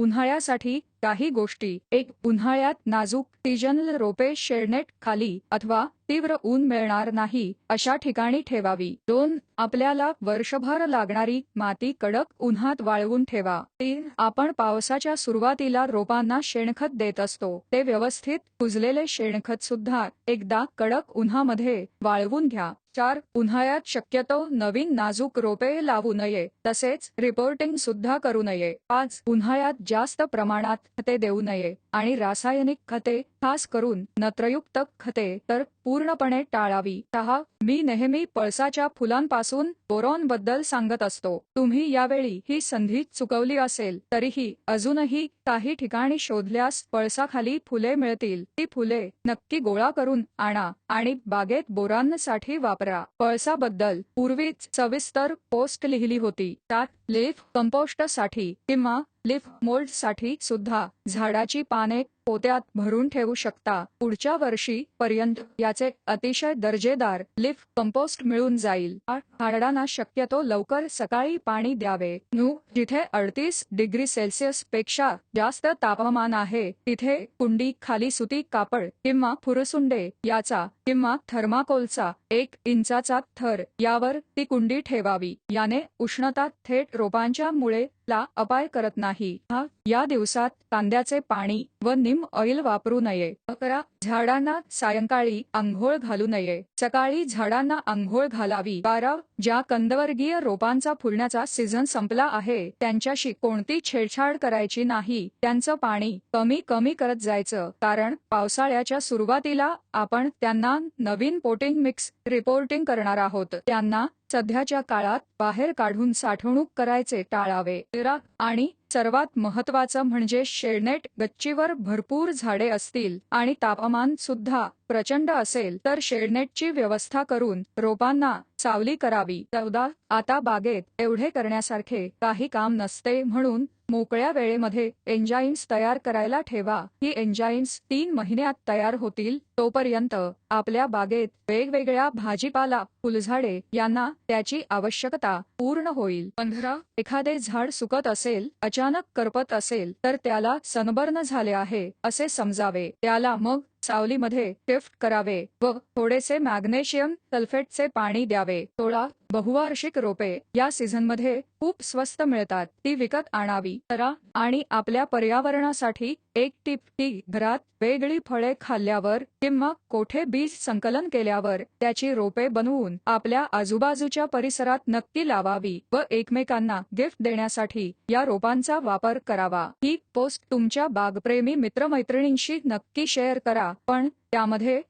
उन्हाळ्यासाठी काही गोष्टी. एक उन्हाळ्यात नाजूक सीजनल रोपे शेडनेट खाली अथवा तीव्र ऊन मिळणार नाही अशा ठिकाणी ठेवावी. दोन आपल्याला वर्षभर लागणारी माती कडक उन्हात वाळवून ठेवा. तीन आपण पावसाच्या सुरुवातीला रोपांना शेणखत देत असतो. ते व्यवस्थित कुजलेले शेणखत सुद्धा एकदा कडक उन्हामध्ये वाळवून घ्या. चार उन्हाळ्यात शक्यतो नवीन नाजूक रोपे लावू नये तसेच रिपोर्टिंग सुद्धा करू नये. पाच उन्हाळ्यात जास्त प्रमाणात खते देऊ नये आणि रासायनिक खते खास करून नत्रयुक्त खते तर पूर्णपणे टाळावी. सहा मी नेहमी पळसाच्या फुलांपासून बोरॉनबद्दल सांगत असतो. तुम्ही यावेळी ही संधी चुकवली असेल तरीही अजूनही काही ठिकाणी शोधल्यास पळसाखाली फुले मिळतील. ती फुले नक्की गोळा करून आणा आणि बागेत बोरांसाठी वापरा. पळसाबद्दल पूर्वीच सविस्तर पोस्ट लिहिली होती. त्यात लेफ कंपोस्टसाठी किंवा लिफ मोल्डसाठी सुद्धा झाडाची पाने पोत्यात भरून ठेवू शकता. पुढच्या वर्षी पर्यंत याचे अतिशय दर्जेदार लिफ कंपोस्ट मिळून जाईल. झाडांना शक्यतो लवकर सकाळी पाणी द्यावे. नू जिथे अडतीस डिग्री सेल्सिअसपेक्षा जास्त तापमान आहे तिथे कुंडी खाली सुती कापड किंवा फुरसुंडे याचा किंवा थर्माकोलचा एक इंचाचा थर यावर ती कुंडी ठेवावी. याने उष्णता थेट रोपांच्या मुळे ला अपाय करत नाही. हा या दिवसात कांद्याचे पाणी व निम ऑइल वापरू नये. अकरा झाडांना सायंकाळी आंघोळ घालू नये. सकाळी झाडांना आंघोळ घालावी. बारा ज्या कंदवर्गीय रोपांचा फुलण्याचा सीझन संपला आहे त्यांच्याशी कोणती छेडछाड करायची नाही. त्यांचं पाणी कमी कमी करत जायचं. कारण पावसाळ्याच्या सुरुवातीला आपण त्यांना नवीन पोटिंग मिक्स रिपोर्टिंग करणार आहोत. त्यांना सध्याच्या काळात बाहेर काढून साठवणूक करायचे टाळावे. आणि सर्वात महत्वाचं म्हणजे शेडनेट गच्चीवर भरपूर झाडे असतील आणि तापमान सुद्धा प्रचंड असेल तर शेडनेटची व्यवस्था करून रोपांना सावली करावी. चौदा आता बागेत एवढे करण्यासारखे काही काम नसते म्हणून मोकळ्या वेळेमध्ये एन्जाईम्स तयार करायला ठेवा. ही एन्जाईम्स तीन महिन्यात तयार होतील. तोपर्यंत आपल्या बागेत वेगवेगळ्या भाजीपाला फुलझाडे यांना त्याची आवश्यकता पूर्ण होईल. पंधरा एखादे झाड सुकत असेल अचानक करपत असेल तर त्याला सनबर्न झाले आहे असे समजावे. त्याला मग सावलीमध्ये शिफ्ट करावे व थोडेसे मॅग्नेशियम सल्फेटचे पाणी द्यावे. सोळा बहुवार्षिक रोपे या सीझनमध्ये खूप स्वस्त मिळतात. ती विकत आणावी. करा आणि आपल्या पर्यावरणासाठी एक टिप. टी घरात वेगळी फळे खाल्ल्यावर किंवा कोठे बीज संकलन केल्यावर त्याची रोपे बनवून आपल्या आजूबाजूच्या परिसरात नक्की लावावी व एकमेकांना गिफ्ट देण्यासाठी या रोपांचा वापर करावा. ही पोस्ट तुमच्या बागप्रेमी मित्रमैत्रिणींशी नक्की शेअर करा. पण त्यामध्ये